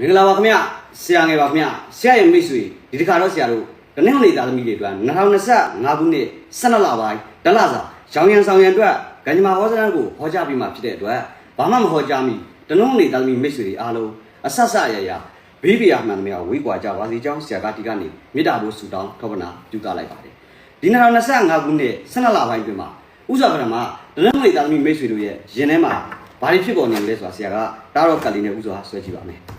မင်္ဂလာပါခင်ဗျဆရာငယ်ပါခင်ဗျဆရာရဲ့မိတ်ဆွေဒီတစ်ခါတော့ဆရာတို့တနင်္ဂနွေသားသမီးတွေအတွက်2025ခုနှစ်12လပိုင်းဒလစာရောင်ရံဆောင်ရံအတွက်ကညမာဟောစရန်ကိုဟောကြားပြီးမှဖြစ်တဲ့အတွက်ဘာမှမဟောကြားမိတနင်္ဂနွေသားသမီးမိတ်ဆွေတွေအားလုံးအဆက်ဆက်ရရဘေးပြာမှန်သမျှဝေးကွာကြပါစေကြောင်းဆရာကဒီကနေမေတ္တာဖို့ဆုတောင်းထောပနာပြုသလိုက်ပါတယ်ဒီ2025ခုနှစ်12လပိုင်းတွင်မှာဥစွာပရမတနင်္ဂနွေသားသမီးမိတ်ဆွေတို့ရဲ့ရင်ထဲမှာဘာတွေဖြစ်ပေါ်နေလဲဆိုတာဆရာကတားတော့ကတ်လေးနဲ့ဥစွာဆွဲကြည့်ပါမယ်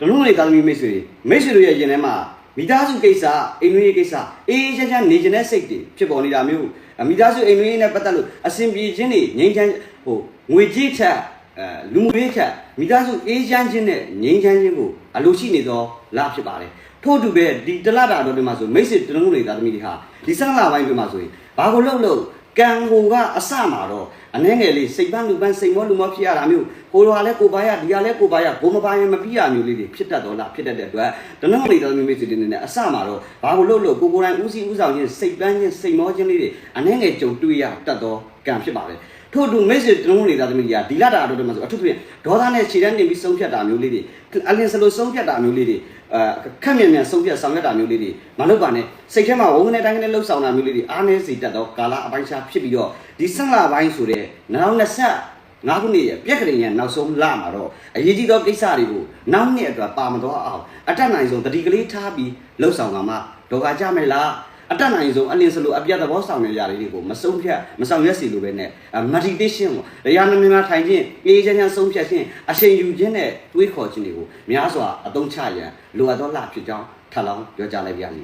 ဒလုံးလေကာသမီမိတ်ဆွေတွေမိတ်ဆွေတို့ရဲ့ရင်ထဲမှာမိသားစုကိစ္စအိမ်နွေးရေးကိစ္စအေးအေးချမ်းချမ်းနေကျင်တဲ့စိတ်တွေဖြစ်ပေါ်နေတာမျိုးအမိသားစုအိမ်နွေးရေးနဲ့ပတ်သက်လို့အစဉ်ပြေခြင်းတွေငြိမ်းချမ်းဟိုငွေကြေးထက်အဲလူမှုရေးထက်မိသားစုအေးချမ်းခြင်းနဲ့ငြိမ်းချမ်းခြင်းကိုအလိုရှိနေသောလဖြစ်ပါတယ်ထို့အတူပဲဒီတလတာတော်တွေမှာဆိုမိတ်ဆွေဒလုံးလေကာသမီတွေဟာဒီဆန်းလာပိုင်းတွေမှာဆိုရင်ဘာကိုလှုပ်လှုပ်ကံကိုကအစမှာတော့ အနှဲငယ်လေးစိတ်ပန်းလူပန်းစိတ်မောလူမောဖြစ်ရတာမျိုးကိုလိုဟာလဲကိုပါရဒီဟာလဲကိုပါရဘုံမပါရင်မပြီးရမျိုးလေးတွေဖြစ်တတ်တော့လားဖြစ်တတ်တဲ့အတွက်တနင်္ဂနွေတော်မျိုးမျိုးစီတင်နေတဲ့အစမှာတော့ဘာကိုလို့လို့ကိုကိုယ်တိုင်ဦးစီးဦးဆောင်ခြင်းစိတ်ပန်းခြင်းစိတ်မောခြင်းလေးတွေအနှဲငယ်ကြုံတွေ့ရတတ်တော့ကံဖြစ်ပါတယ် ထို့အတူမိတ်ဆွေတနင်္ဂနွေသားသမီးတွေကဒီလတာတော်တွေမှာဆိုအထူးသဖြင့်ဒေါသနဲ့ခြေတန်းနေပြီးဆုံးဖြတ်တာမျိုးလေးတွေအလင်းစလိုဆုံးဖြတ်တာမျိုးလေးတွေအဲခက်မြန်မြန်ဆုံးဖြတ်ဆောင်ရွက်တာမျိုးလေးတွေမလုပ်ပါနဲ့စိတ်ထဲမှာဝုန်းကနေတိုင်းကနေလှုပ်ဆောင်တာမျိုးလေးတွေအားနည်းစေတတ်တော့ကာလအပိုင်းခြားဖြစ်ပြီးတော့ဒီဆက်လာပိုင်းဆိုတဲ့2020ငါးခုနှစ်ရဲ့ပြက်ကလေးရဲ့နောက်ဆုံးလမှာတော့အရေးကြီးသောကိစ္စတွေကိုနောက်နှစ်အတွက်ပါမတော့အောင်အတက်နိုင်ဆုံးတတိကလေးထားပြီးလှုပ်ဆောင်ကမှဒေါကကြမယ်လား အတက်နိုင်ဆုံးအလင်းစလိုအပြတ်သဘောဆောင်ရရလေးတွေကိုမဆုံးဖြတ်မဆောင်ရွက်စီလိုပဲနဲ့ meditation ကိုတရားနာမြင်ထိုင်ခြင်းအေးချမ်းချမ်းဆုံးဖြတ်ခြင်းအချိန်ယူခြင်းနဲ့တွေးခေါ်ခြင်းတွေကိုများစွာအသုံးချရန်လိုအပ်သောလဖြစ်ကြောင်းထပ်လောင်းပြောကြားလိုက်ပါရစေ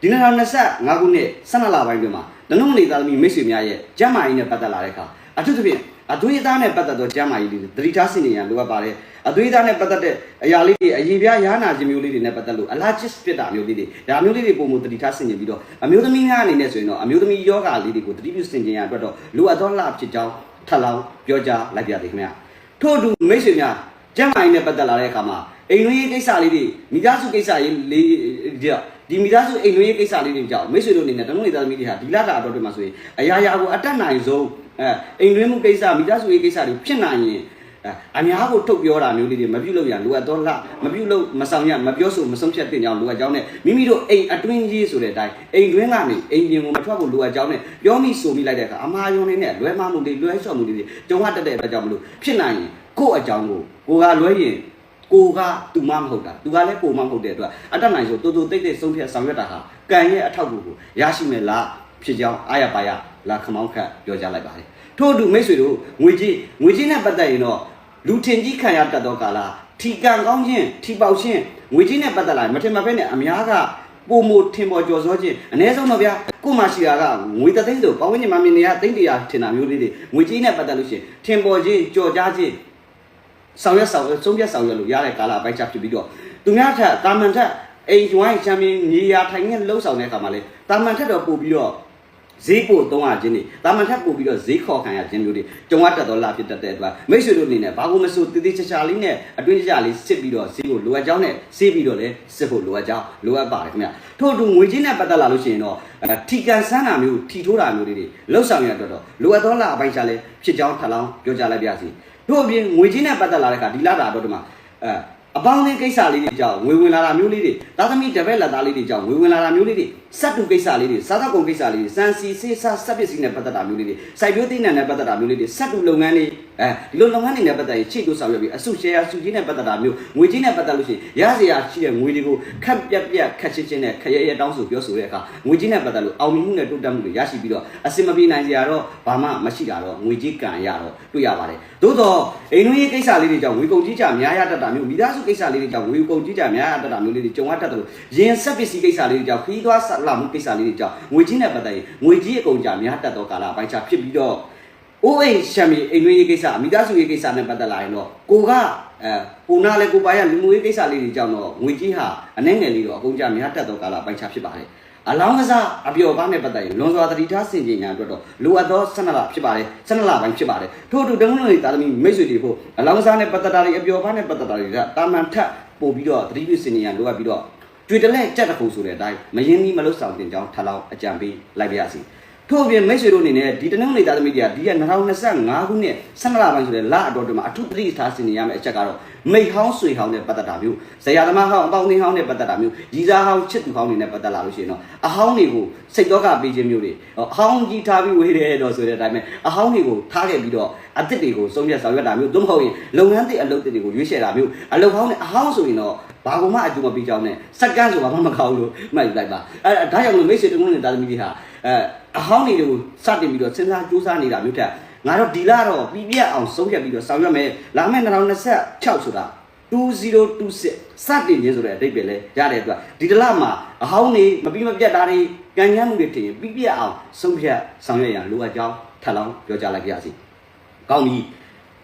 ဒီနေ့25ခုနှစ်12လပိုင်းတွင်မှာဒနုံနေသားသမီးမိတ်ဆွေများရဲ့ကျမ်းမာရေးနဲ့ပတ်သက်လာတဲ့အခါအထူးသဖြင့် အသွေးအသားနဲ့ပတ်သက်သောကျမ်းမာရေးတွေသတိထားဆင်ခြင်ရန်လိုအပ်ပါတယ်အသွေးအသားနဲ့ပတ်သက်တဲ့အရာလေးတွေအရေးပြားရားနာခြင်းမျိုးလေးတွေနဲ့ပတ်သက်လို့အလားချစ်ဖြစ်တာမျိုးလေးတွေဒါမျိုးလေးတွေပုံမှန်သတိထားဆင်ခြင်ပြီးတော့အမျိုးသမီးများအနေနဲ့ဆိုရင်တော့အမျိုးသမီးယောဂါလေးတွေကိုသတိပြုဆင်ခြင်ရန်အတွက်တော့လိုအပ်သောလဖြစ်ကြောင်းထပ်လောင်းပြောကြားလိုက်ပါရစေခင်ဗျာထို့အတူမိတ်ဆွေများကျမ်းမာရေးနဲ့ပတ်သက်လာတဲ့အခါမှာအိမ်တွင်းရေးကိစ္စလေးတွေမိသားစုကိစ္စရေးလေးတွေဒီမိသားစုအိမ်တွင်းရေးကိစ္စလေးတွေကြောင့်မိတ်ဆွေတို့အနေနဲ့တနုံးနေသားသမီးတွေဟာဒီလတာအတော်တွေမှာဆိုရင်အရာရာကိုအတက်နိုင်ဆုံး အဲအိမ်တွင်းမှုကိစ္စမိသားစုရေးကိစ္စတွေဖြစ်နိုင်ရင်အများကိုထုတ်ပြောတာမျိုးလေးတွေမပြုတ်လို့ရလိုအပ်တော့လားမပြုတ်လို့မဆောင်ရမပြောဆိုမဆုံးဖြတ်တင်ကြောင်းလိုအပ်ကြောင်းနဲ့မိမိတို့အိမ်အတွင်းကြီးဆိုတဲ့အတိုင်းအိမ်တွင်းကနေအိမ်ပြင်ကိုမထွက်ဖို့လိုအပ်ကြောင်းနဲ့ပြောမိဆိုမိလိုက်တဲ့အခါအမာယုံနေနဲ့လွဲမမှုတွေလွဲချော်မှုတွေကြုံရတတ်တဲ့အတွက်ကြောင့်မလို့ဖြစ်နိုင်ရင်ကိုယ့်အကြောင်းကိုကိုကလွဲရင်ကိုကသူမမဟုတ်တာသူကလည်းကိုမမဟုတ်တဲ့အတွက်အတတ်နိုင်ဆိုတူတူတိတ်တိတ်ဆုံးဖြတ်ဆောင်ရွက်တာဟာကံရဲ့အထောက်အကူကိုရရှိမယ်လားဖြစ်ကြောင်းအားရပါရ လာခမောင်းခတ်ပြောကြားလိုက်ပါတယ်ထို့အတူမိတ်ဆွေတို့ငွေကြီးငွေကြီးနဲ့ပတ်သက်ရင်တော့လူထင်ကြီးခံရတတ်သောကာလထီကံကောင်းခြင်းထီပေါက်ခြင်းငွေကြီးနဲ့ပတ်သက်လာမထင်မဖက်နဲ့အများကပုံမထင်ပေါ်ကြော်စောခြင်းအ ਨੇ ဆုံးတော့ဗျာကိုမှရှိတာကငွေတသိန်းဆိုပဝင်းကျင်မမင်းတွေကသိန်းတရာထင်တာမျိုးလေးတွေငွေကြီးနဲ့ပတ်သက်လို့ရှိရင်ထင်ပေါ်ခြင်းကြော်ကြားခြင်းဆောင်ရွက်ဆောင်ရွက်ဆုံးဖြတ်ဆောင်ရွက်လို့ရတဲ့ကာလအပိုင်းခြားဖြစ်ပြီးတော့သူများထက်တာမန်ထက်အိမ်ဝိုင်းချမ်းမင်းညီယာထိုင်နေလှုပ်ဆောင်တဲ့အခါမှာလေတာမန်ထက်တော့ပို့ပြီးတော့ ဈေးပို့သုံးရခြင်းတွေတာမန်ထက်ပို့ပြီးတော့ဈေးခေါ်ခံရခြင်းမျိုးတွေကြုံရတတ်တော့လာဖြစ်တတ်တဲ့အတွက်မိတ်ဆွေတို့အနေနဲ့ဘာကိုမဆိုတည်တည်ချာချာလေးနဲ့အတွင်းချာလေးစစ်ပြီးတော့ဈေးကိုလိုအပ်ကြောင်းနဲ့စေးပြီးတော့လည်းစစ်ဖို့လိုအပ်ကြောင်းလိုအပ်ပါတယ်ခင်ဗျထို့အတူငွေချင်းနဲ့ပတ်သက်လာလို့ရှိရင်တော့ထီကန်ဆန်းတာမျိုးထီထိုးတာမျိုးတွေလှုပ်ဆောင်ရတော့တော့လိုအပ်သောလာအပိုင်းချာလေးဖြစ်ကြောင်းထပ်လောင်းပြောကြားလိုက်ပါရစေတို့အပြင်ငွေချင်းနဲ့ပတ်သက်လာတဲ့အခါဒီလာတာတော့ဒီမှာအဲ အပေါင်းအသင်းကိစ္စလေးတွေကြောင့်ငွေဝင်လာတာမျိုးလေးတွေသားသမီးတပည့်လက်သားလေးတွေကြောင့်ငွေဝင်လာတာမျိုးလေးတွေစက်တူကိစ္စလေးတွေစားသောက်ကုန်ကိစ္စလေးတွေစံစီစေးစားစက်ပစ္စည်းနဲ့ပတ်သက်တာမျိုးလေးတွေစိုက်ပျိုးသိနှံနဲ့ပတ်သက်တာမျိုးလေးတွေစက်တူလုပ်ငန်းတွေအဲဒီလိုလုပ်ငန်းတွေနဲ့ပတ်သက်ရင်ချိတ်တို့ဆောင်ရွက်ပြီးအစုရှယ်ယာစုကြီးနဲ့ပတ်သက်တာမျိုးငွေကြီးနဲ့ပတ်သက်လို့ရှိရင်ရစရာရှိတဲ့ငွေတွေကိုခက်ပြက်ပြက်ခက်ချင်းချင်းနဲ့ခရဲရဲတောင်းဆိုပြောဆိုတဲ့အခါငွေကြီးနဲ့ပတ်သက်လို့အောင်မြင်မှုနဲ့တိုးတက်မှုတွေရရှိပြီးတော့အစင်မပြေနိုင်စရာတော့ဘာမှမရှိတာတော့ငွေကြီးကံရတော့တွေ့ရပါတယ်သို့တော့အိမ်တွင်းရေးကိစ္စလေးတွေကြောင့်ငွေကုန်ကြီးကြများရတတ်တာမျိုးမိသားစုကိစ္စလေးတွေကြောင့်ငွေကုန်ကြီးကြများရတတ်တာမျိုးလေးတွေကြုံရတတ်တယ်လို့ရင်ဆက်ပစ္စည်းကိစ္စလေးတွေကြောင့်ခီးသွားဆက်လာမှုကိစ္စလေးတွေကြောင့်ငွေကြီးနဲ့ပတ်သက်ရင်ငွေကြီးအကုန်ကြများတတ်သောကာလအပိုင်းခြားဖြစ်ပြီးတော့အိုးအိမ်ရှမ်းမီအိမ်တွင်းရေးကိစ္စမိသားစုရေးကိစ္စနဲ့ပတ်သက်လာရင်တော့ကိုကအဲပုံနာလေကိုပါရလူမှုရေးကိစ္စလေးတွေကြောင့်တော့ငွေကြီးဟာအနှဲငယ်လေးတော့အကုန်ကြများတတ်သောကာလအပိုင်းခြားဖြစ်ပါတယ် အလောင်းကစားအပျော်ကားနဲ့ပတ်သက်ရင်လွန်စွာတတိထားဆင်ခြင်ညာအတွက်တော့လိုအပ်သော12လဖြစ်ပါတယ်12လပိုင်းဖြစ်ပါတယ်ထို့အတူတမန်တော်တွေတာသမီမိတ်ဆွေတွေဖို့အလောင်းကစားနဲ့ပတ်သက်တာတွေအပျော်ကားနဲ့ပတ်သက်တာတွေကတာမန်ထက်ပို့ပြီးတော့တတိပြုဆင်ခြင်ညာလိုအပ်ပြီးတော့တွေ့တလဲကြက်တခုဆိုတဲ့အတိုင်းမယင်းကြီးမလုဆောင်တင်ကြောင်းထပ်လောင်းအကြံပေးလိုက်ပါရစေ ထို့အပြင်မိတ်ဆွေတို့အနေနဲ့ဒီတနင်္ဂနွေသားသမီးတွေကဒီက2025ခုနှစ်12လပိုင်းဆိုတဲ့လအတော်တွင်မှာအထူးသတိထားဆင်နေရမယ့်အချက်ကတော့မိတ်ဟောင်းဆွေဟောင်းနဲ့ပတ်သက်တာမျိုးဇရာသမားဟောင်းအပေါင်းအသင်းဟောင်းနဲ့ပတ်သက်တာမျိုးကြီးစားဟောင်းချစ်သူဟောင်းတွေနဲ့ပတ်သက်လာလို့ရှိရင်တော့အဟောင်းတွေကိုစိတ်တော့ကပေးခြင်းမျိုးတွေအဟောင်းကြီးထားပြီးဝေးတယ်တော့ဆိုတဲ့အတိုင်းပဲအဟောင်းတွေကိုထားခဲ့ပြီးတော့အသစ်တွေကိုစုံပြတ်ဆောင်ရွက်တာမျိုးသို့မဟုတ်ရင်လုပ်ငန်းသစ်အလုပ်သစ်တွေကိုရွေးချယ်တာမျိုးအလုပ်ဟောင်းနဲ့အဟောင်းဆိုရင်တော့ ဘာကမှအကျိုးမပေးကြောင်းနဲ့စက္ကန့်ဆိုဘာမှမကောင်းလို့မှတ်ယူလိုက်ပါအဲဒါကြောင့်မလို့မိတ်ဆွေတုံးနဲ့တာသမီတွေဟာအဲအဟောင်းတွေကိုစတင်ပြီးတော့စဉ်းစားကြိုးစားနေတာမျိုးထက်ငါတို့ဒီလတော့ပြပြအောင်ဆုံးဖြတ်ပြီးတော့ဆောင်ရွက်မယ်လာမယ့်2026ဆိုတာ2026စတင်ခြင်းဆိုတဲ့အဓိပ္ပာယ်လဲရတဲ့အတွက်ဒီတလမှာအဟောင်းနေမပြီးမပြတ်တာတွေကံညမ်းမှုတွေထင်ရင်ပြပြအောင်ဆုံးဖြတ်ဆောင်ရွက်ရန်လိုအပ်ကြောင်းထပ်လောင်းပြောကြားလိုက်ကြရစီကောင်းပြီ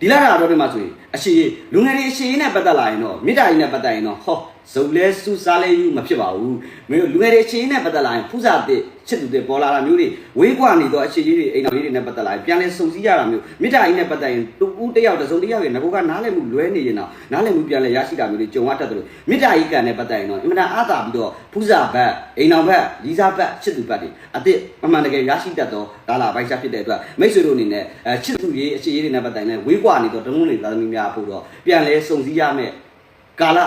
ဒီလာတာတော့ဒီမှာဆိုရင်အရှိလူငယ်တွေအရှိနဲ့ပတ်သက်လာရင်တော့မိတာကြီးနဲ့ပတ်သက်ရင်တော့ဟော ဇုံလဲစူစားလဲယူမဖြစ်ပါဘူးမင်းတို့လူငယ်တွေအရှိနဲ့ပတ်သက်လာရင်ဖူးစာတစ်ချစ်သူတွေပေါ်လာတာမျိုးတွေဝေးကွာနေတော့အရှိကြီးတွေအိမ်တော်ကြီးတွေနဲ့ပတ်သက်လာရင်ပြန်လဲစုံစည်းကြတာမျိုးမိတာကြီးနဲ့ပတ်သက်ရင်တူဦးတယောက်တစ်စုံတစ်ယောက်ရဲ့ငကိုကနားလည်မှုလွဲနေရင်တော့နားလည်မှုပြန်လဲရရှိတာမျိုးတွေကြုံရတတ်တယ်လို့မိတာကြီးကံနဲ့ပတ်သက်ရင်တော့အင်မတန်အားသာပြီးတော့ဖူးစာဘက်အိမ်တော်ဘက်လီစာဘက်ချစ်သူဘက်တွေအစ်အမှန်တကယ်ရရှိတတ်သောဒါလာပိုက်စားဖြစ်တဲ့အတွက်မိတ်ဆွေတို့အနေနဲ့အဲချစ်သူရေးအရှိကြီးတွေနဲ့ပတ်သက်ရင်ဝေးကွာနေတော့တလုံးနေသားသမီးများဖို့တော့ပြန်လဲစုံစည်းရမယ်ကာလ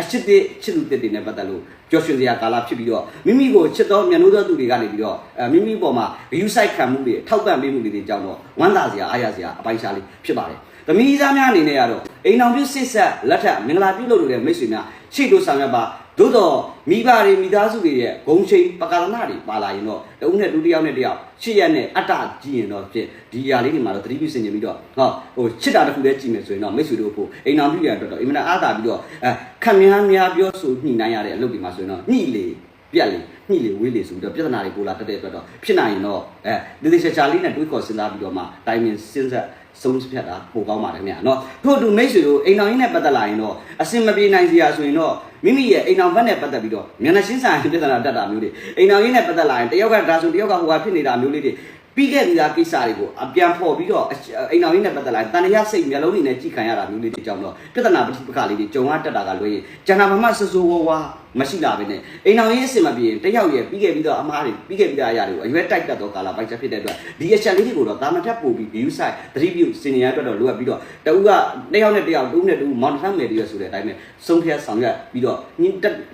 အချစ်တဲ့ချစ်သူတဲ့တွေနဲ့ပတ်သက်လို့ကြော်ရွှင်စရာကာလဖြစ်ပြီးတော့မိမိကိုချစ်တော်မြတ်လို့သောသူတွေကနေပြီးတော့အဲမိမိပေါ်မှာဂယုစိုက်ခံမှုတွေထောက်ပံ့ပေးမှုတွေကြောင့်တော့ဝမ်းသာစရာအားရစရာအပိုင်းခြားလေးဖြစ်ပါတယ်။သမီးသားများအနေနဲ့ကတော့အိမ်အောင်ပြုစစ်ဆက်လက်ထက်မင်္ဂလာပြုလုပ်လို့တဲ့မိတ်ဆွေများရှေ့တို့ဆောင်ရွက်ပါ သို့တော့မိဘတွေမိသားစုတွေရဲ့ဂုံချိန်ပကာရဏတွေပါလာရင်တော့တဦးနဲ့တူတစ်ယောက်နဲ့တစ်ယောက်ရှစ်ရက်နဲ့အတ္တကြည့်ရင်တော့ဖြစ်ဒီຢာလေးတွေမှာတော့သတိပြုစင်ကြပြီးတော့ဟောဟိုချစ်တာတစ်ခုတည်းကြည့်မယ်ဆိုရင်တော့မိတ်ဆွေတို့ဖို့အိမ်အောင်ပြုရတော့တော့အင်မတန်အားသာပြီးတော့အဲခက်များများပြောဆိုညှိနှိုင်းရတဲ့အလုပ်တွေမှာဆိုရင်တော့ညှိလေပြက်လေညှိလေဝေးလေဆိုပြီးတော့ပြဿနာတွေပိုလာတက်တဲ့အတွက်တော့ဖြစ်နိုင်ရင်တော့အဲဒီဒီချာချာလေးနဲ့တွေးခေါ်စဉ်းစားပြီးတော့မှတိုင်ပင်စဉ်းစားဆုံးဖြတ်တာပိုကောင်းပါတယ်ခင်ဗျာเนาะထို့အတူမိတ်ဆွေတို့အိမ်တော်ရင်းနဲ့ပတ်သက်လာရင်တော့အစင်မပြေနိုင်စရာဆိုရင်တော့ မိမိရဲ့အိမ်တော်ဘက်နဲ့ပတ်သက်ပြီးတော့မျက်နှာရှင်းဆိုင်ပြဿနာတက်တာမျိုးတွေအိမ်တော်ရင်းနဲ့ပတ်သက်လာရင်တယောက်ကဒါဆိုတယောက်ကဟိုဟာဖြစ်နေတာမျိုးလေးတွေပြီးခဲ့ပြီးသားကိစ္စတွေကိုအပြန်ဖော်ပြီးတော့အိမ်တော်ရင်းနဲ့ပတ်သက်လာရင်တန်ရာစိတ်မျက်လုံးတွေနဲ့ကြည့်ခံရတာမျိုးလေးတွေကြောင့်တော့ပြဿနာပဋိပက္ခလေးတွေကြုံရတတ်တာကလွှဲရင်ကျန်တာဘာမှဆူဆူဝါးဝါ မရှိလာပဲနဲ့အိမ်တော်ရင်းအစင်မပြေရင်တယောက်ရဲ့ပြီးခဲ့ပြီးတော့အမားတွေပြီးခဲ့ပြီးသားအရာတွေကိုအရွယ်တိုက်တတ်သောကာလပိုက်ချက်ဖြစ်တဲ့အတွက်ဒီအချက်လေးတွေကိုတော့တာမန်ထက်ပို့ပြီး view site သတိပြုစင်ရအတွက်တော့လိုအပ်ပြီးတော့တဦးကတယောက်နဲ့တယောက်တူးနဲ့တူးမောင်ထမ်းမယ်တည်းဆိုတဲ့အတိုင်းပဲဆုံးဖြတ်ဆောင်ရွက်ပြီးတော့ည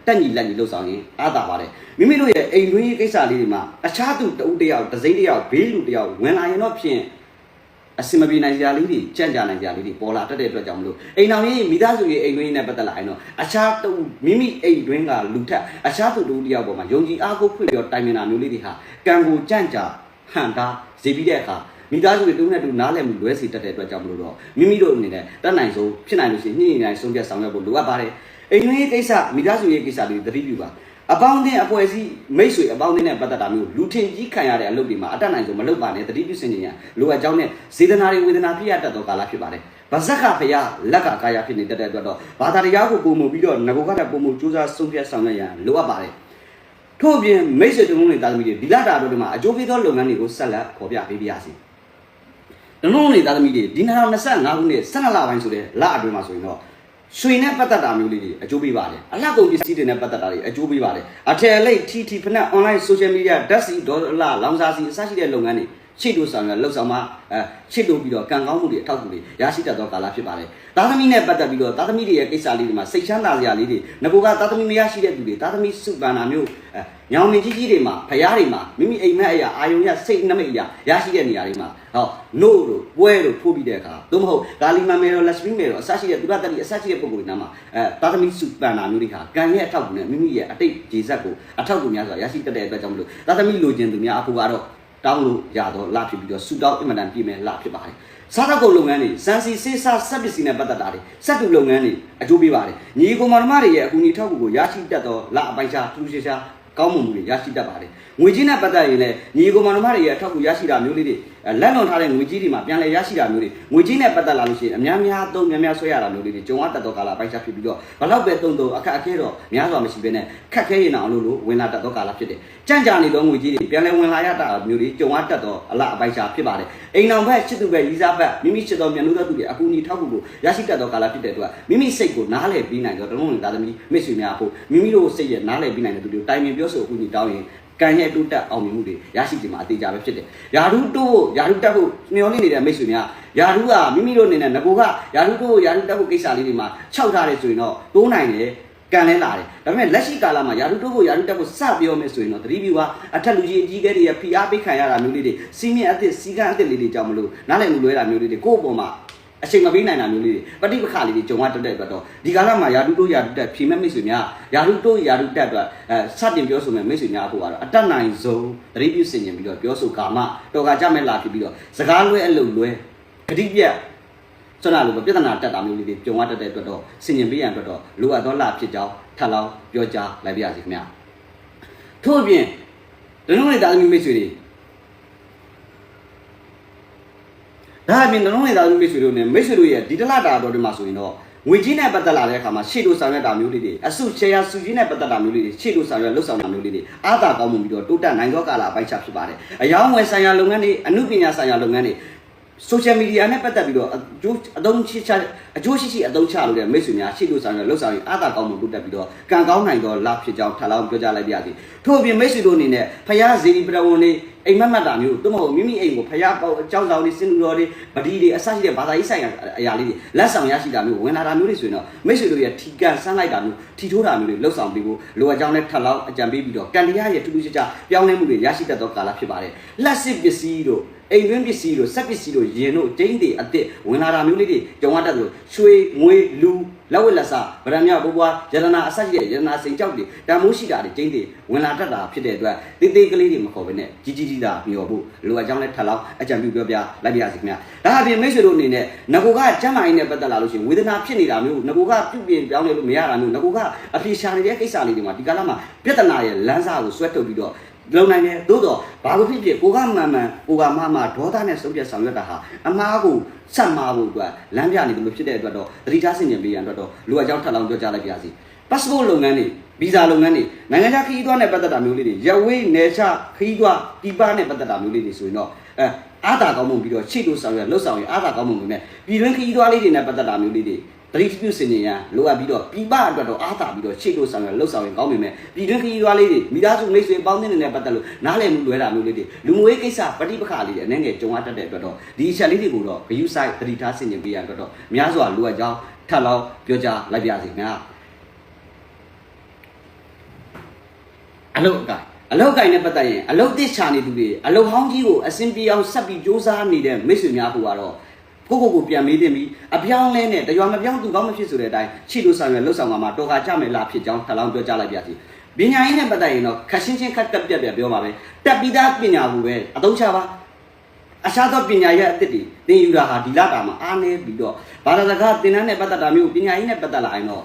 တက်ညီလက်ညီလှုပ်ဆောင်ရင်အားသာပါတယ်မိမိတို့ရဲ့အိမ်တွင်းရေးကိစ္စလေးတွေမှာအခြားသူတဦးတယောက်ဒစိမ့်တယောက်ဘေးလူတယောက်ဝင်လာရင်တော့ဖြင့် အစင်မပြေနိုင်ကြလေးတွေကြံ့ကြနိုင်ကြလေးတွေပေါ်လာတတ်တဲ့အတွက်ကြောင့်မလို့အိမ်တော်ကြီးမိသားစုရဲ့အိမ်တွင်းနဲ့ပတ်သက်လာရင်တော့အခြားတူမိမိအိမ်တွင်းကလူထက်အခြားသူတူတယောက်ပေါ်မှာယုံကြည်အားကိုးဖွင့်ပြီးတော့တိုင်ပင်တာမျိုးလေးတွေဟာကံကိုကြံ့ကြဟန်တာဇေပြီးတဲ့အခါမိသားစုတွေတုံးနဲ့တူနားလည်မှုလွဲစီတတ်တဲ့အတွက်ကြောင့်မလို့တော့မိမိတို့အနေနဲ့တတ်နိုင်ဆုံးဖြစ်နိုင်လို့ရှိရင်ညှိညိုင်းဆုံးဖြတ်ဆောင်ရွက်ဖို့လိုအပ်ပါတယ်အိမ်တွင်းရေးကိစ္စမိသားစုရေးကိစ္စတွေသတိပြုပါ အပေါင်းအသင်းအဖွဲ့အစည်းမိတ်ဆွေအပေါင်းအသင်းနဲ့ပတ်သက်တာမျိုးလူထင်ကြီးခံရတဲ့အလုပ်တွေမှာအတတ်နိုင်ဆုံးမလုပ်ပါနဲ့တတိပြုစင်ကြင်ရလိုအပ်ကြောင်းနဲ့စေတနာတွေဝေဒနာပြရတတ်သောကာလဖြစ်ပါတယ်။ဗဇက်ကဖရာလက်ကကာယဖြစ်နေတတ်တဲ့အတွက်တော့ဘာသာတရားကိုပုံမှုပြီးတော့ငကိုကတပုံမှုစူးစမ်းဆုံးဖြတ်ဆောင်ရွက်ရန်လိုအပ်ပါတယ်။ထို့အပြင်မိတ်ဆွေတုံးလုံးတွေတာသမီတွေဒီလတာတို့တွေမှာအကျိုးပေးသောလုပ်ငန်းတွေကိုဆက်လက်ဖော်ပြပေးပါရစေ။တုံးလုံးတွေတာသမီတွေဒီ2025ခုနှစ်12လပိုင်းဆိုတဲ့လအတွင်းမှာဆိုရင်တော့ ရွှေနဲ့ပတ်သက်တာမျိုးလေးတွေအကျိုးပေးပါတယ်အလှကုန်ပစ္စည်းတွေနဲ့ပတ်သက်တာတွေအကျိုးပေးပါတယ်အထယ်လိတ်တီတီဖနက် online social media ဓာတ်စီဒေါ်လာလောင်စာစီအစရှိတဲ့လုပ်ငန်းတွေ ရှေ့တို့ဆောင်ရလှုပ်ဆောင်မှာအဲရှေ့တို့ပြီးတော့ကံကောင်းမှုတွေအထောက်အကူတွေရရှိတတ်သောကာလဖြစ်ပါတယ်သားသမီးနဲ့ပတ်သက်ပြီးတော့သားသမီးတွေရဲ့ကိစ္စလေးတွေမှာစိတ်ချမ်းသာစရာလေးတွေငကိုကသားသမီးမရရှိတဲ့သူတွေသားသမီးစုပန်နာမျိုးအဲညောင်မင်းကြီးကြီးတွေမှာဖရားတွေမှာမိမိအိမ်မက်အရာအာယုံရစိတ်နှမိတ်အရာရရှိတဲ့နေရာတွေမှာဟောနို့တို့ပွဲတို့ထိုးပြီးတဲ့အခါသို့မဟုတ်ဂါလီမန်မေရောလက်စပီမေရောအစရှိတဲ့သူရတတိအစရှိတဲ့ပုံကိုယ်တွေနားမှာအဲသားသမီးစုပန်နာမျိုးတွေဟာကံရဲ့အထောက်အကူနဲ့မိမိရဲ့အတိတ်ခြေဆက်ကိုအထောက်အကူများစွာရရှိတတ်တဲ့အတွက်ကြောင့်မလို့သားသမီးလိုချင်သူများအဖို့ကတော့ တောင်းလို့ရတော့လဖြစ်ပြီးတော့ဆူတောင်းအင်မတန်ပြည့်မဲ့လဖြစ်ပါတယ်စားတော့ကုန်လုပ်ငန်းတွေစံစီစေးစားဆက်ပစ္စည်းနဲ့ပတ်သက်တာတွေစက်တူလုပ်ငန်းတွေအကျိုးပေးပါတယ်ညီကောင်မတော်မတွေရဲ့အကူအညီထောက်ကူကိုရရှိတတ်သောလအပိုင်ချာထူးခြားခြားကောင်းမွန်မှုတွေရရှိတတ်ပါတယ်ငွေကြီးနဲ့ပတ်သက်ရင်လည်းညီကောင်မတော်မတွေရဲ့အထောက်ကူရရှိတာမျိုးလေးတွေလက်လွန်ထားတဲ့ငွေကြီးတွေမှာပြန်လည်ရရှိတာမျိုးတွေငွေကြီးနဲ့ပတ်သက်လာလို့ရှိရင်အများများသုံးများများဆွဲရတာမျိုးလေးတွေကြုံရတတ်သောကာလပိုင်ချာဖြစ်ပြီးတော့ဘလောက်ပဲသုံးသုံးအခက်အခဲတော့များစွာမရှိဘဲနဲ့ခက်ခဲရင်အောင်လို့လို့ဝင်လာတတ်သောကာလဖြစ်တယ်ကြံ့ကြာနေသောငွေကြီးတွေပြန်လည်ဝင်လာရတာမျိုးတွေကြုံရတတ်သောအလားအပိုင်ချာဖြစ်ပါတယ်အိမ်အောင်ဘက်ချစ်သူဘက်ရီးစားဘက်မိမိချစ်တော်မြတ်လို့သူတွေအကူအညီထောက်ကူကိုရရှိတတ်သောကာလဖြစ်တဲ့အတွက်မိမိစိတ်ကိုနားလည်ပြီးနိုင်တော့တလုံးဝင်သားသမီးမိတ်ဆွေများဖို့မိမိတို့စိတ်ရဲ့နားလည်ပြီးနိုင်တဲ့သူတွေကိုတိုင်ပင်ပြောဆိုအကူအညီတောင်းရင် ကံရဲ့တိုးတက်အောင်မြင်မှုတွေရရှိခြင်းမှာအသေးကြပဲဖြစ်တယ်ယာရုတိုးယာရုတက်ဖို့မျှော်လင့်နေတဲ့မိတ်ဆွေများယာရုကမိမိတို့အနေနဲ့ငကိုကယာရုတိုးယာရုတက်ဖို့ကိစ္စလေးတွေမှာခြောက်ထားတယ်ဆိုရင်တော့တိုးနိုင်တယ်ကန်လဲလာတယ်ဒါပေမဲ့လက်ရှိကာလမှာယာရုတိုးကိုယာရုတက်ကိုစပြောမယ်ဆိုရင်တော့သတိပြုပါအထက်လူကြီးအကြီးကဲတွေရဖိအားပေးခံရတာမျိုးလေးတွေစီးမြင့်အသစ်စီကန်းအသစ်လေးတွေကြောင့်မလို့နားလည်မှုလွဲတာမျိုးလေးတွေကိုယ့်အပေါ်မှာ အချိန်မပေးနိုင်တာမျိုးလေးတွေပဋိပက္ခလေးတွေကြုံရတတ်တဲ့အတွက်တော့ဒီကာလမှာယာရုတိုးယာရုတက်ဖြေမဲ့မိတ်ဆွေများယာရုတိုးယာရုတက်အတွက်အဲစတင်ပြောဆိုမဲ့မိတ်ဆွေများအဖို့ကတော့အတက်နိုင်ဆုံးသတိပြုဆင်ခြင်ပြီးတော့ပြောဆိုကာမတော်ကကြမဲ့လာဖြစ်ပြီးတော့စကားလွဲအလုပ်လွဲဂတိပြတ်ဆွမ်းနာလိုပဲပြဿနာတက်တာမျိုးလေးတွေကြုံရတတ်တဲ့အတွက်တော့ဆင်ញင်ပေးရန်အတွက်တော့လိုအပ်သောလဖြစ်ကြောင်းထပ်လောင်းပြောကြားလိုက်ပါရစေခင်ဗျာထို့အပြင်ဒနုံနေတာသမီးမိတ်ဆွေတွေ ဒါအပြင်ဒနုံနေတာသမီးမိတ်ဆွေတို့ ਨੇ မိတ်ဆွေတို့ရဲ့ဒီတလတာတော်တွေမှာဆိုရင်တော့ငွေကြီးနဲ့ပတ်သက်လာတဲ့အခါမှာရှေ့တို့ဆောင်ရွက်တာမျိုးလေးတွေအစုချေရစုကြီးနဲ့ပတ်သက်တာမျိုးလေးတွေရှေ့တို့ဆောင်ရွက်လှုပ်ဆောင်တာမျိုးလေးတွေအားသာကောင်းမှုပြီးတော့တိုးတက်နိုင်သောကာလအပိုင်းခြားဖြစ်ပါတယ်အယောင်းဝယ်ဆိုင်ရာလုပ်ငန်းတွေအမှုပညာဆိုင်ရာလုပ်ငန်းတွေ social media နဲ့ပတ်သက်ပြီးတော့အကျိုးအသုံးရှိချအကျိုးရှိရှိအသုံးချလို့တဲ့မိတ်ဆွေများရှိလို့ဆောင်ရလှုပ်ဆောင်ရင်အားသာကောင်းမှုတိုးတက်ပြီးတော့ကံကောင်းနိုင်သောလဖြစ်ကြောင်းထပ်လောင်းပြောကြားလိုက်ပါရစေထို့အပြင်မိတ်ဆွေတို့အနေနဲ့ဖယားဇေဒီပရဝဏ်နေအိမ်မက်မတ်တာမျိုးသို့မဟုတ်မိမိအိမ်ကိုဖယားပေါ့အကြောင်းဆောင်တွေစင်လူတော်တွေဗတိတွေအစရှိတဲ့ဘာသာရေးဆိုင်ရာအရာလေးတွေလက်ဆောင်ရရှိတာမျိုးဝင်လာတာမျိုးတွေဆိုရင်တော့မိတ်ဆွေတို့ရဲ့ထီကန်ဆန်းလိုက်တာမျိုးထီထိုးတာမျိုးတွေလှုပ်ဆောင်ပြီးဖို့လိုအပ်ကြောင်းနဲ့ထပ်လောင်းအကြံပေးပြီးတော့ကံတရားရဲ့ထူးထူးခြားခြားပြောင်းလဲမှုတွေရရှိတတ်သောကာလဖြစ်ပါတယ်လက်စစ်ပစ္စည်းတို့အိမ်တွင်းပစ္စည်းတို့စက်ပစ္စည်းတို့ရင်တို့ကျင်းတွေအစ်စ်ဝင်လာတာမျိုးလေးတွေကြုံရတတ်လို့ရွှေငွေလူ လက်ဝက်လက်စားဗရမ ्या ဘဘွားယရနာအဆက်ရှိတဲ့ယရနာစိန်ကြောက်တွေတန်မိုးရှိတာတွေကျင်းတွေဝင်လာတတ်တာဖြစ်တဲ့အတွက်တေးသေးကလေးတွေမခေါ်ဘဲနဲ့ကြီးကြီးကြီးတာမျောဖို့လိုအပ်ကြောင်းနဲ့ထပ်လောင်းအကြံပြုပြောပြလိုက်ပါရစေခင်ဗျာဒါအပြင်မိတ်ဆွေတို့အနေနဲ့ငကိုကကျမ်းမာရေးနဲ့ပတ်သက်လာလို့ရှိရင်ဝေဒနာဖြစ်နေတာမျိုးငကိုကပြုပြင်ပြောင်းလဲလို့မရတာမျိုးငကိုကအပြေရှာနေတဲ့ကိစ္စလေးတွေမှာဒီကာလမှာပြဿနာရဲ့လမ်းစာကိုဆွဲထုတ်ပြီးတော့ လုံနိုင်တယ်သို့တော့ဘာလို့ဖြစ်ဖြစ်ကိုကမှန်မှန်ကိုကမမဒေါသနဲ့စုပ်ပြတ်ဆောင်ရွက်တာဟာအမားကိုဆက်မားဖို့အတွက်လမ်းပြနေတယ်လို့ဖြစ်တဲ့အတွက်တော့သတိထားဆင်ခြင်ပေးရန်အတွက်တော့လူအကြောင်းထပ်လောင်းပြောကြားလိုက်ပါရစေ passport လုပ်ငန်းတွေဗီဇာလုပ်ငန်းတွေနိုင်ငံခြားခရီးသွားနဲ့ပတ်သက်တာမျိုးလေးတွေရဝေးနယ်ချခရီးသွားပြည်ပနဲ့ပတ်သက်တာမျိုးလေးတွေဆိုရင်တော့အဲအားသာကောင်းမှုပြီးတော့ရှေ့တို့ဆောင်ရွက်လှုပ်ဆောင်ရအားသာကောင်းမှုတွေနဲ့ပြည်တွင်းခရီးသွားလေးတွေနဲ့ပတ်သက်တာမျိုးလေးတွေ တတိပြုစင်နေရန်လိုအပ်ပြီးတော့ပြပအတွက်တော့အားသာပြီးတော့ရှေ့လို့ဆောင်ရလှုပ်ဆောင်ရင်ကောင်းပြီမဲ့ပြည်တွင်းခရီးသွားလေးတွေမိသားစုမိတ်ဆွေပေါင်းတဲ့နေနဲ့ပတ်သက်လို့နားလည်မှုလွဲတာမျိုးလေးတွေလူငွေကိစ္စပဋိပက္ခလေးတွေအနေငယ်ကြုံရတတ်တဲ့အတွက်တော့ဒီအချက်လေးတွေကိုတော့ဂယုဆိုင်တတိထားဆင်ခြင်ပေးရန်အတွက်တော့များစွာလိုအပ်ကြောင်းထပ်လောင်းပြောကြားလိုက်ပါရစေခင်ဗျာအလုတ်ကအလောက်ကိုင်းနဲ့ပတ်သက်ရင်အလောက်တစ်ချာနေသူတွေအလောက်ဟောင်းကြီးကိုအစင်ပြေအောင်ဆက်ပြီးစ조사နေတဲ့မိတ်ဆွေများဟိုကတော့ ကိုကိုကိုပြန်မေးတင်ပြီးအပြောင်းလဲနဲ့တရွာမပြောင်းသူကောင်းမဖြစ်ဆိုတဲ့အတိုင်းချီလို့ဆောင်ရွက်လှုပ်ဆောင်မှာတော်ခါကြမယ်လားဖြစ်ကြောင်းထပ်လောင်းပြောကြားလိုက်ပါစီပညာရေးနဲ့ပတ်သက်ရင်တော့ခက်ရှင်းချင်းခက်တက်ပြက်ပြက်ပြောပါပဲတက်ပြီးသားပညာဘူးပဲအသုံးချပါအရှားသောပညာရဲ့အသစ်တွေသင်ယူတာဟာဒီလတာမှာအားနေပြီးတော့ဘာသာစကားသင်တန်းနဲ့ပတ်သက်တာမျိုးပညာရေးနဲ့ပတ်သက်လာရင်တော့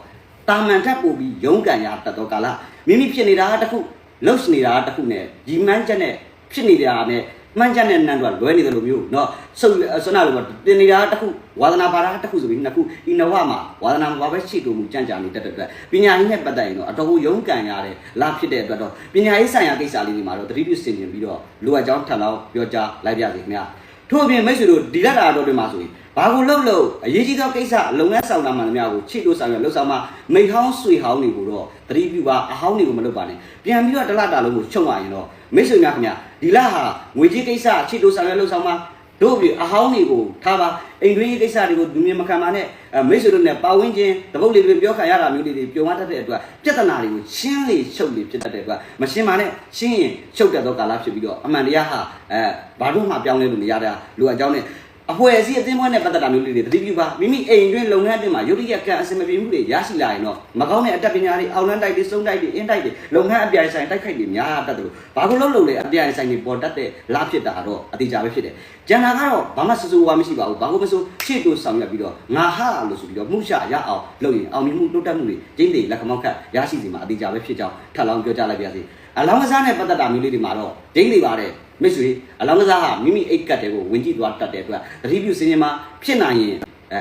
တာမန်ထပ်ပို့ပြီးရုန်းကန်ရတတ်တော့ကာလမိမိဖြစ်နေတာတစ်ခုလှုပ်နေတာတစ်ခုနဲ့ဒီမှန်းချက်နဲ့ဖြစ်နေတာနဲ့ မှန်းချက်နဲ့နန်းတော့လွဲနေတယ်လို့မျိုးเนาะဆုပ်ဆွမ်းနာလို့တင်နေတာတစ်ခုဝါသနာပါတာတစ်ခုဆိုပြီးနှစ်ခုဒီနဝမှာဝါသနာမှာပဲရှိတူမှုကြံ့ကြာနေတတ်တဲ့အတွက်ပညာရေးနဲ့ပတ်သက်ရင်တော့အတော်ကိုရုန်းကန်ရတဲ့လာဖြစ်တဲ့အတွက်တော့ပညာရေးဆိုင်ရာကိစ္စလေးတွေမှာတော့သတိပြုဆင်ခြင်ပြီးတော့လိုအပ်ကြောင်းထပ်လောင်းပြောကြားလိုက်ပါရစေခင်ဗျာထို့အပြင်မိတ်ဆွေတို့ဒီလက်တာတော်တွေမှာဆိုရင် ဘာကိုလှုပ်လို့အရေးကြီးသောကိစ္စလုပ်ငန်းဆောင်တာမှန်သမျှကိုချိတ်လို့ဆောင်ရလှုပ်ဆောင်မှမိဟောင်းဆွေဟောင်းတွေကိုတော့သတိပြုပါအဟောင်းတွေကိုမလုပ်ပါနဲ့ပြန်ပြီးတော့တလတာလုံးကိုချုပ်ရရင်တော့မိတ်ဆွေများခင်ဗျာဒီလဟာငွေကြီးကိစ္စချိတ်လို့ဆောင်ရလှုပ်ဆောင်မှတို့ပြီးအဟောင်းတွေကိုထားပါအိမ်တွင်းရေးကိစ္စတွေကိုလူမြင်မခံပါနဲ့အဲမိတ်ဆွေတို့နဲ့ပါဝင်ခြင်းတပုတ်လေးတွေပြောခံရတာမျိုးလေးတွေပြုံရတတ်တဲ့အတွက်ပြဿနာတွေကိုရှင်းလေရှုပ်လေဖြစ်တတ်တဲ့အတွက်မရှင်းပါနဲ့ရှင်းရင်ရှုပ်တတ်သောကာလဖြစ်ပြီးတော့အမှန်တရားဟာအဲဘာလို့မှပြောင်းလဲလို့မရတာလူအကြောင်းနဲ့ အဖွဲအစည်းအသင်းပွဲနဲ့ပတ်သက်တာမျိုးလေးတွေသတိပြုပါမိမိအိမ်တွင်းလုပ်ငန်းအတွင်းမှာယုတ်တိယကံအစင်မပြေမှုတွေရရှိလာရင်တော့မကောင်းတဲ့အတတ်ပညာတွေအောက်လန်းတိုက်တွေစုံတိုက်တွေအင်းတိုက်တွေလုပ်ငန်းအပြိုင်ဆိုင်တိုက်ခိုက်တွေများတတ်တယ်လို့ဘာလို့လုပ်လို့လဲအပြိုင်ဆိုင်တွေပေါ်တတ်တဲ့လားဖြစ်တာတော့အတိအကျပဲဖြစ်တယ်။ကျန်တာကတော့ဘာမှစစိုးဝါမရှိပါဘူး။ဘာလို့မဆိုရှေ့တိုးဆောင်ရွက်ပြီးတော့ငါဟာလို့ဆိုပြီးတော့မှုရှရအောင်လုပ်ရင်အောင်မြင်မှုတိုးတက်မှုတွေကျင်းတွေလက်ခမောက်ခတ်ရရှိစီမှာအတိအကျပဲဖြစ်ကြောင်းထပ်လောင်းပြောကြားလိုက်ပါရစေ။ အလောင်းကစားနဲ့ပတ်သက်တာမျိုးလေးတွေမှာတော့ဒိန်းတွေပါတယ်မိတ်ဆွေအလောင်းကစားဟာမိမိအိတ်ကတ်တွေကိုဝင်ကြည့်သွားတတ်တဲ့အတွက်သတိပြုစင်းရင်မှာဖြစ်နိုင်ရင်အဲ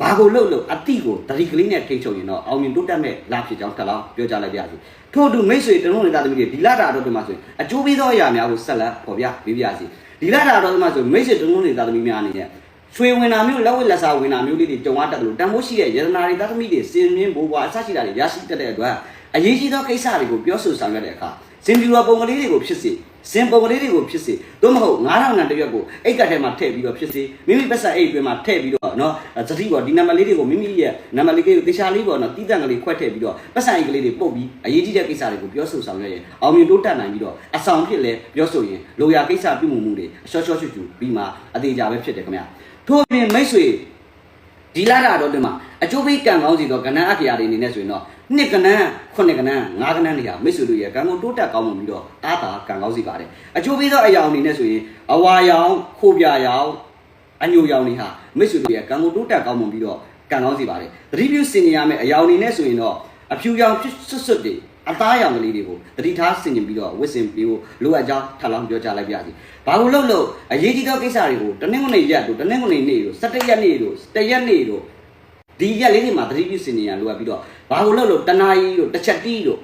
ဘာကိုလှုပ်လို့အတိကိုတတိကလေးနဲ့ထိချုပ်ရင်တော့အောင်မြင်တိုးတက်မဲ့လာဖြစ်ကြောင်းထပ်လောင်းပြောကြားလိုက်ပါရစေထို့အတူမိတ်ဆွေတလုံးနေတာသမီးတွေဒီလာတာတော့ဒီမှာဆိုရင်အကျိုးပေးသောအရာများကိုဆက်လက်ဖော်ပြပေးပါရစေဒီလာတာတော့ဒီမှာဆိုမိတ်ဆွေတလုံးနေတာသမီးများအနေနဲ့ရွှေဝင်တာမျိုးလက်ဝက်လက်စားဝင်တာမျိုးလေးတွေကြုံရတတ်တယ်လို့တန်ဖိုးရှိတဲ့ယန္တနာတွေသတ္တမိတွေစင်မြင့်ဘိုးဘွားအစရှိတာတွေရရှိတတ်တဲ့အတွက်အရေးကြီးသောကိစ္စတွေကိုပြောဆိုဆောင်ရွက်တဲ့အခါ ဇင်ပြူလာပုံကလေးတွေကိုဖြစ်စေဇင်ပုံကလေးတွေကိုဖြစ်စေတို့မဟုတ်9000နာတရွက်ကိုအိတ်ကထဲမှာထည့်ပြီးတော့ဖြစ်စေမိမိပတ်စံအိတ်တွင်မှာထည့်ပြီးတော့နော်သတိပေါ်ဒီနံပါတ်လေးတွေကိုမိမိရဲ့နံပါတ်လေးတွေကိုတခြားလေးပေါ်နော်တီးတန့်ကလေးခွက်ထည့်ပြီးတော့ပတ်စံအိတ်ကလေးတွေပုတ်ပြီးအရေးကြီးတဲ့ကိစ္စတွေကိုပြောဆိုဆောင်ရွက်ရင်အောင်မြင်တိုးတက်နိုင်ပြီးတော့အဆောင်ဖြစ်လဲပြောဆိုရင်လိုရာကိစ္စပြုမှုမှုတွေအရှော့ရှော့ချူချူပြီးမှအသေးကြပဲဖြစ်တယ်ခင်ဗျာထို့အပြင်မိတ်ဆွေဒီလာတာတော့ဒီမှာအကျိုးပေးကံကောင်းစီတော့ကဏ္ဍအခရာတွေအနေနဲ့ဆိုရင်တော့ နှစ်ကဏ္ဍခုနှစ်ကဏ္ဍငါးကဏ္ဍတွေဟာမိတ်ဆွေတို့ရဲ့ကံကိုတိုးတက်ကောင်းမှုပြီးတော့အားသာကံကောင်းစီပါတယ်အကျိုးပေးသောအရာအနေနဲ့ဆိုရင်အဝါရောင်ခိုးပြရောင်အညိုရောင်တွေဟာမိတ်ဆွေတို့ရဲ့ကံကိုတိုးတက်ကောင်းမှုပြီးတော့ကံကောင်းစီပါတယ်သတိပြုစင်ကြရမယ့်အရာအနေနဲ့ဆိုရင်တော့အဖြူရောင်ဆွတ်ဆွတ်တွေအသားရောင်ကလေးတွေကိုတတိထားဆင်ကျင်ပြီးတော့ဝစ်စင်ပြီးဖို့လိုအပ်ကြောင်းထပ်လောင်းပြောကြားလိုက်ပါစီ။ဘာလို့လို့လို့အရေးကြီးသောကိစ္စတွေကိုတနင်္ဂနွေရက်တို့တနင်္ဂနွေနေ့တို့17ရက်နေ့တို့တရက်နေ့တို့ ဒီရက်လေးတွေမှာတတိပြုစင်ကျင်ရလိုအပ်ပြီးတော့ဘာလို့လို့လို့တနာရီတို့တစ်ချက်တီးတို့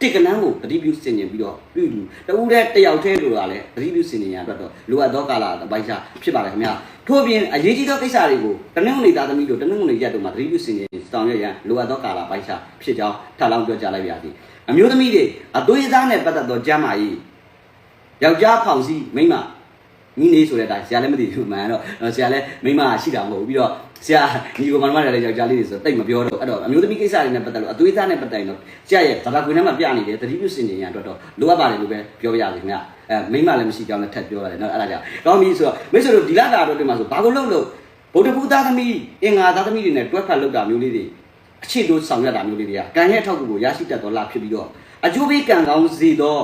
တစ်ကနန်းကိုတတိပြုစင်ကျင်ပြီးတော့ပြုလူတဦးတည်းတယောက်တည်းလို့ကလည်းတတိပြုစင်ကျင်ရအတွက်တော့လိုအပ်သောကာလတစ်ပိုင်းခြားဖြစ်ပါတယ်ခင်ဗျာ။ထို့အပြင်အရေးကြီးသောကိစ္စတွေကိုတနင်္ဂနွေသားသမီးတို့တနင်္ဂနွေရက်တို့မှာတတိပြုစင်ကျင်ဆောင်ရွက်ရန်လိုအပ်သောကာလပိုင်းခြားဖြစ်ကြောင်းထပ်လောင်းပြောကြားလိုက်ပါစီ။အမျိုးသမီးတွေအသွေးသားနဲ့ပတ်သက်သောကျမ်းမာရေးယောက်ျားဖောင်စီမိန်းမ မိနေဆိုတဲ့အတိုင်းဆရာလည်းမသိဘူးမှန်တော့ဆရာလည်းမိန်းမရှိတာမဟုတ်ဘူးပြီးတော့ဆရာညီကောင်မမလည်းယောက်ျားလေးတွေဆိုတိတ်မပြောတော့အဲ့တော့အမျိုးသမီးကိစ္စတွေနဲ့ပတ်သက်လို့အသွေးသားနဲ့ပတ်သက်ရင်တော့ဆရာရဲ့ဇာတာခွေထဲမှာပြနေတယ်တတိပြုစင်နေရအတွက်တော့လိုအပ်ပါတယ်လို့ပဲပြောပြရစီခင်ဗျအဲမိန်းမလည်းမရှိကြောင်းလည်းထပ်ပြောရတယ်နော်အဲ့ဒါကြောင့်ကောင်းပြီဆိုတော့မိတ်ဆွေတို့ဒီလာတာတော့တင်မှာဆိုဘာကိုလုပ်လို့ဗုဒ္ဓဘုသားသမီးအင်္ဂါသားသမီးတွေနဲ့တွဲဖက်လုပ်တာမျိုးလေးတွေအခြေတို့ဆောင်ရွက်တာမျိုးလေးတွေကကံရဲ့ထောက်ကူကိုရရှိတတ်တော်လာဖြစ်ပြီးတော့အကျိုးပေးကံကောင်းစေတော့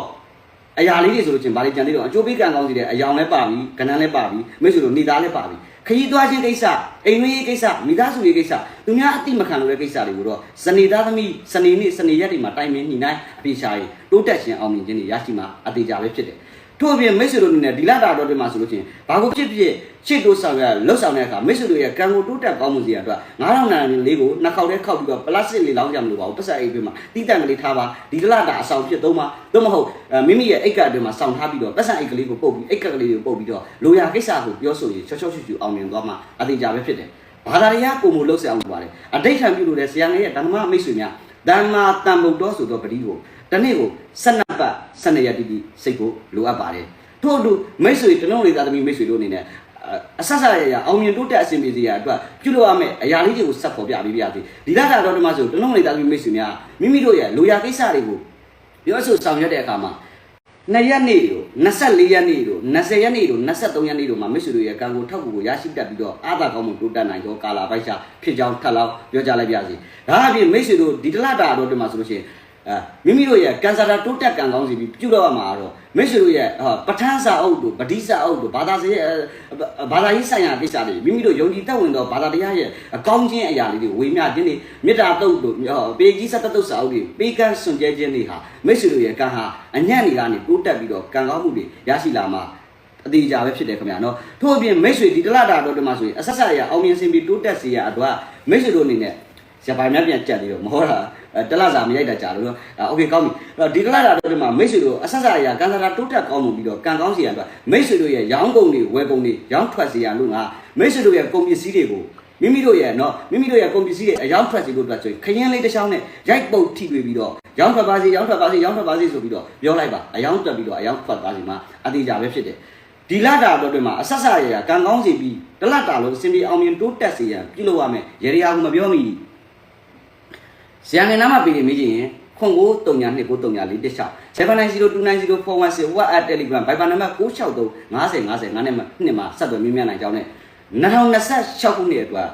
အရာလေးတွေဆိုလို့ချင်းဗာလေကြံသေးတော့အကျိုးပေးကံကောင်းစီတဲ့အယောင်လည်းပါပြီကဏ္ဍလည်းပါပြီမိတ်ဆွေတို့နေသားလည်းပါပြီခရီးသွားခြင်းကိစ္စအိမ်ဝေးရေးကိစ္စမိသားစုရေးကိစ္စသူများအတိမခံလို့တဲ့ကိစ္စတွေကိုတော့စနေသားသမီးစနေနေ့စနေရက်တွေမှာတိုင်ပင်ညှိနှိုင်းအပြေရှာရေးတိုးတက်ခြင်းအောင်မြင်ခြင်းတွေရရှိမှာအသေးကြပဲဖြစ်တယ် ထို့အပြင်မိတ်ဆွေတို့အနေနဲ့ဒီလတာတော်တွေမှာဆိုလို့ချင်းဘာကိုဖြစ်ဖြစ်ရှစ်တို့ဆောင်ရလှုပ်ဆောင်တဲ့အခါမိတ်ဆွေတို့ရဲ့ကံကိုတိုးတက်ကောင်းမှုစီရအတွက်9000နံလေးကိုနှစ်ခေါက်တည်းခောက်ပြီးတော့ပလတ်စတစ်လေးလောင်းကြမလို့ပါဘူးပတ်စက်အိတ်အတွင်းမှာတီးတန့်ကလေးထားပါဒီလတာအဆောင်ဖြစ်သုံးပါသို့မဟုတ်မိမိရဲ့အိတ်ကအတွင်းမှာစောင့်ထားပြီးတော့ပတ်စက်အိတ်ကလေးကိုပုတ်ပြီးအိတ်ကလေးကိုပုတ်ပြီးတော့လိုရာကိစ္စကိုပြောဆိုရင်ချောချောချူချူအောင်မြင်သွားမှာအသေးကြပဲဖြစ်တယ်ဘာသာတရားပုံမလို့ဆက်အောင်ပါတယ်အဋိဋ္ဌံပြုလို့တဲ့ဆရာငယ်ရဲ့ဓမ္မမိတ်ဆွေများဓမ္မာတန်ဗုဒ္ဓဆိုတော့ပတိကို တနေ့ကို12ပတ်12ရက်တိတိစိတ်ကိုလိုအပ်ပါတယ်ထို့အတူမိတ်ဆွေတလုံးလေးသားသမီးမိတ်ဆွေတို့အနေနဲ့အဆက်ဆက်ရရအောင်မြင်တိုးတက်အဆင်ပြေစေရအတွက်ပြုလုပ်ရမယ့်အရာလေးတွေကိုဆက်ဖော်ပြပေးပြစီဒီလတာတော်တမဆိုတလုံးလေးသားသမီးမိတ်ဆွေများမိမိတို့ရဲ့လိုရာကိစ္စတွေကိုပြောဆိုဆောင်ရွက်တဲ့အခါမှာ2ရက်နေ့တို့24ရက်နေ့တို့20ရက်နေ့တို့23ရက်နေ့တို့မှာမိတ်ဆွေတို့ရဲ့ကံကိုထောက်ကူကိုရရှိတတ်ပြီးတော့အားသာကောင်းမှုတိုးတက်နိုင်သောကာလာပိုက်ရှာဖြစ်ကြောင်းထပ်လောင်းပြောကြားလိုက်ပါစီဒါအပြင်မိတ်ဆွေတို့ဒီတလတာတော်တမဆိုလို့ရှိရင် အဲမိမိတို့ရဲ့ကန်ဆာတာတိုးတက်ကံကောင်းစီပြီးပြုလုပ်ရမှာတော့မိတ်ဆွေတို့ရဲ့ပဋ္ဌာန်းစာအုပ်တို့ဗတိစာအုပ်တို့ဘာသာစရဲ့ဘာသာရေးဆိုင်ရာကိစ္စတွေမိမိတို့ယုံကြည်တတ်ဝင်သောဘာသာတရားရဲ့အကောင်းခြင်းအရာလေးတွေဝေမျှခြင်းတွေမေတ္တာတုတ်တို့ပေကြီးစတတုတ်စာအုပ်တွေပေးကမ်းစွန့်ကြဲခြင်းတွေဟာမိတ်ဆွေတို့ရဲ့ကံဟာအညံ့နေကနေတိုးတက်ပြီးတော့ကံကောင်းမှုတွေရရှိလာမှာအသေးကြပဲဖြစ်တယ်ခင်ဗျာနော်ထို့အပြင်မိတ်ဆွေဒီတလတာတော့ဒီမှာဆိုရင်အဆက်ဆက်ရအောင်မြင်စင်ပြီးတိုးတက်စေရအတွက်မိတ်ဆွေတို့အနေနဲ့ ဇပိုင်များပြန်ကြက်နေတော့မဟုတ်လားတလစာမရိုက်တာကြာလို့နော်โอเคကောင်းပြီဒီတလတာတော့ဒီမှာမိတ်ဆွေတို့အဆက်ဆက်ရကန်စာတာတိုးတက်ကောင်းမှုပြီးတော့ကံကောင်းစီရအတွက်မိတ်ဆွေတို့ရဲ့ရောင်းကုန်တွေဝယ်ကုန်တွေရောင်းထွက်စီရလို့ငါမိတ်ဆွေတို့ရဲ့ကုန်ပစ္စည်းတွေကိုမိမိတို့ရဲ့เนาะမိမိတို့ရဲ့ကုန်ပစ္စည်းတွေအယောင်ထွက်စီလို့အတွက်ဆိုရင်ခရင်လေးတစ်ချောင်းနဲ့ရိုက်ပုတ်ထိတွေ့ပြီးတော့ရောင်းထွက်ပါစေရောင်းထွက်ပါစေရောင်းထွက်ပါစေဆိုပြီးတော့ပြောလိုက်ပါအယောင်တက်ပြီးတော့အယောင်ထွက်ပါစေမှာအသေးကြပဲဖြစ်တယ်ဒီလတာတော့တွင်မှာအဆက်ဆက်ရရကံကောင်းစီပြီးတလတာလို့အစဉ်ပြေအောင်မြင်တိုးတက်စေရန်ပြုလုပ်ရမယ်ရေရာကမပြောမိ ဇာငယ်နာမပေးနေမိချင်းခွန်ကိုတုံညာနှစ်ကိုတုံညာလေးတစ်ချောင်း790290416 WhatsApp Telegram Viber နံပါတ်663 50 50 9နဲ့နှစ်မှာဆက်သွယ်မြင်းမြန်းနိုင်ကြောင်းနဲ့2026ခုနှစ်အတွက်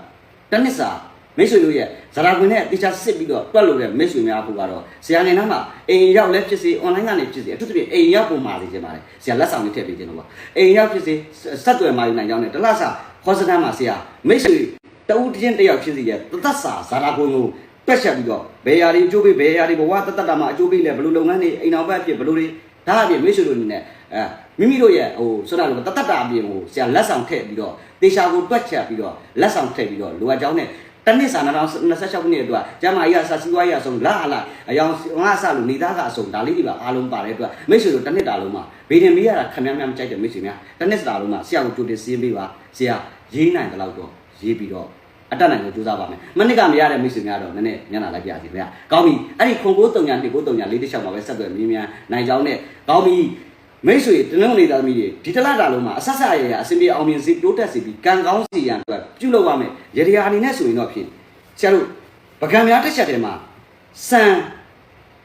တနစ်စာမိတ်ဆွေတို့ရဲ့ဇာတာကွင်နဲ့တေချာစစ်ပြီးတော့တွက်လို့တဲ့မိတ်ဆွေများဖို့ကတော့ဆရာနေနားမှာအိမ်ရောက်လဲဖြစ်စေ online ကနေဖြစ်စေအထူးသဖြင့်အိမ်ရောက်ပုံမှာနေကြပါလေဆရာလက်ဆောင်လေးထည့်ပေးခြင်းတော့ပါအိမ်ရောက်ဖြစ်စေဆက်သွယ်မာယူနိုင်ကြောင်းနဲ့တလဆာဟောစတန်မှာဆရာမိတ်ဆွေတဦးချင်းတယောက်ဖြစ်စီရဲ့တသက်စာဇာတာကွင်ကို တွက်ချက်ပြီးတော့ဘယ်ယာတွေအကျိုးပေးဘယ်ယာတွေဘဝတသက်တာမှာအကျိုးပေးလဲဘယ်လိုလုပ်ငန်းတွေအိမ်အောင်ဘက်အဖြစ်ဘယ်လိုတွေဒါအပြင်မိတ်ဆွေတို့အနေနဲ့အဲမိမိတို့ရဲ့ဟိုဆိုတာလို့တသက်တာအပြင်ကိုဆရာလက်ဆောင်ထည့်ပြီးတော့တေချာကိုတွက်ချက်ပြီးတော့လက်ဆောင်ထည့်ပြီးတော့လိုအပ်ကြောင်းနဲ့တနစ်စာ2026ခုနှစ်အတွက်ကျမကြီးကစာစီဝါရအဆုံးလာလာအယောင်ငါဆလို့နေသားကအဆုံးဒါလေးတွေပါအားလုံးပါတဲ့အတွက်မိတ်ဆွေတို့တနစ်တာလုံးမှာဘေးတင်မေးရတာခမည်းများမကြိုက်တဲ့မိတ်ဆွေများတနစ်တာလုံးမှာဆရာကိုကြိုတင်စင်းပေးပါဆရာရေးနိုင်တဲ့လောက်တော့ရေးပြီးတော့ အတက်နိုင်ကိုကြိုးစားပါမယ်မနစ်ကမရတဲ့မိတ်ဆွေများတော့နည်းနည်းညနာလိုက်ပြစီဗျာကောင်းပြီအဲ့ဒီခွန်ကိုတုံညာနှစ်ကိုတုံညာလေးတစ်ချောင်းမှာပဲဆက်သွယ်မြင်းမြန်နိုင်ကြောင်းနဲ့ကောင်းပြီမိတ်ဆွေတနင်္ဂနွေသားသမီးတွေဒီတစ်လတာလုံးမှာအဆက်ဆက်ရရအစင်ပြေအောင်မြင်စေတိုးတက်စေပြီးကံကောင်းစီရန်အတွက်ပြုလုပ်ရမယ်ရတရားအနေနဲ့ဆိုရင်တော့ဖြင့်ဆရာတို့ပကံများတစ်ချက်တည်းမှာစံ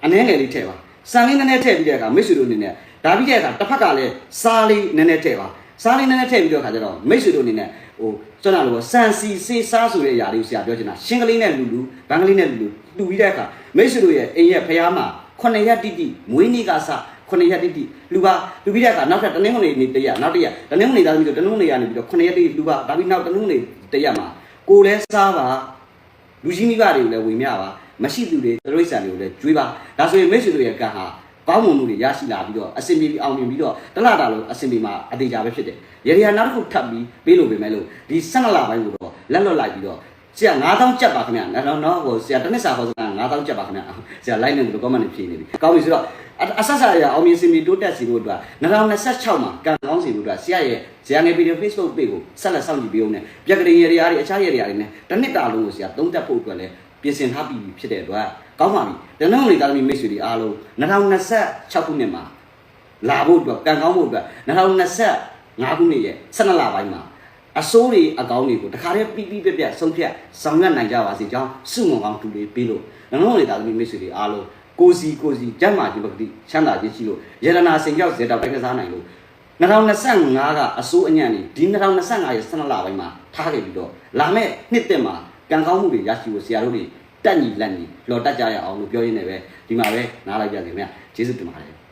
အနှဲငယ်လေးထည့်ပါစံလေးနည်းနည်းထည့်ပြီးတဲ့အခါမိတ်ဆွေတို့အနေနဲ့ဒါပြီးတဲ့အခါတစ်ဖက်ကလည်းစားလေးနည်းနည်းထည့်ပါစားလေးနည်းနည်းထည့်ပြီးတော့အခါကျတော့မိတ်ဆွေတို့အနေနဲ့ဟို ကျွန်တော်တို့စံစီစေးစားဆိုတဲ့အရာလေးကိုဆရာပြောချင်တာရှင်းကလေးနဲ့လူလူဘန်ကလေးနဲ့လူလူတူပြီးတဲ့အခါမိတ်ဆွေတို့ရဲ့အိမ်ရဲ့ဖျားမှာခုနှစ်ရက်တိတိမွေးနေ့ကစခုနှစ်ရက်တိတိလူပါလူပြီးတဲ့အခါနောက်ထပ်တနင်္ဂနွေနေ့တရက်နောက်တစ်ရက်တနင်္ဂနွေသားသမီးတို့တနင်္ဂနွေကနေပြီးတော့ခုနှစ်ရက်တိတိလူပါဒါပြီးနောက်တနင်္ဂနွေတရက်မှာကိုယ်လဲစားပါလူကြီးမိဘတွေကိုလည်းဝင်မြပါမရှိသူတွေတရိษံတွေကိုလည်းကျွေးပါဒါဆိုရင်မိတ်ဆွေတို့ရဲ့ကံဟာ ကောင်းမွန်မှုတွေရရှိလာပြီးတော့အစင်ပြေပြီးအောင်မြင်ပြီးတော့တလတာလုံးအစင်ပြေမှာအသေးကြပဲဖြစ်တယ်ရေရီယာနောက်တစ်ခုထပ်ပြီးပေးလို့ပြင်မဲ့လို့ဒီ12လပိုင်းကိုတော့လက်လွတ်လိုက်ပြီးတော့ဆရာ9000ကျပ်ပါခင်ဗျာနော်နော်ဟိုဆရာတစ်နှစ်စာဟောစကား9000ကျပ်ပါခင်ဗျာဆရာလိုက်နေလို့ comment ဖြေနေပြီကောင်းပြီဆိုတော့အဆက်ဆက်ရအောင်မြင်စင်ပြေတိုးတက်စီဖို့အတွက်2026မှာကံကောင်းစီဖို့အတွက်ဆရာရဲ့ဆရာငယ်ဗီဒီယို Facebook page ကိုဆက်လက်စောင့်ကြည့်ပေးအောင်နဲ့ပြက်ကလေးရေရီယာတွေအခြားရေရီယာတွေနဲ့တစ်နှစ်တာလုံးကိုဆရာသုံးသက်ဖို့အတွက်လည်း ပြင်ဆင်ထားပြီးပြီဖြစ်တဲ့အတွက်ကောင်းပါပြီ။တနင်္ဂနွေသားသမီးမိတ်ဆွေတွေအားလုံး2026ခုနှစ်မှာလာဖို့အတွက်ကံကောင်းဖို့အတွက်2025ခုနှစ်ရဲ့12လပိုင်းမှာအစိုးတွေအကောင်းတွေကိုတခါတည်းပြီးပြီးပြက်ပြက်ဆုံးဖြတ်ဆောင်ရွက်နိုင်ကြပါစေကြောင်းစုမုံကောင်းတူလေးပေးလို့တနင်္ဂနွေသားသမီးမိတ်ဆွေတွေအားလုံးကိုစီကိုစီကျမ်းမာခြင်းပကတိချမ်းသာခြင်းရှိလို့ယရနာစင်ကြောက်ဇေတောက်တိုက်ကစားနိုင်လို့2025ကအစိုးအညံ့နေဒီ2025ရဲ့12လပိုင်းမှာထားခဲ့ပြီးတော့လာမယ့်နှစ်သက်မှာ ကံကောင်းမှုတွေရရှိဖို့ဆရာတို့တွေတက်ညီလက်ညီလော်တက်ကြရအောင်လို့ပြောရင်းနဲ့ပဲဒီမှာပဲနားလိုက်ကြစေခင်ဗျာကျေးဇူးတင်ပါတယ်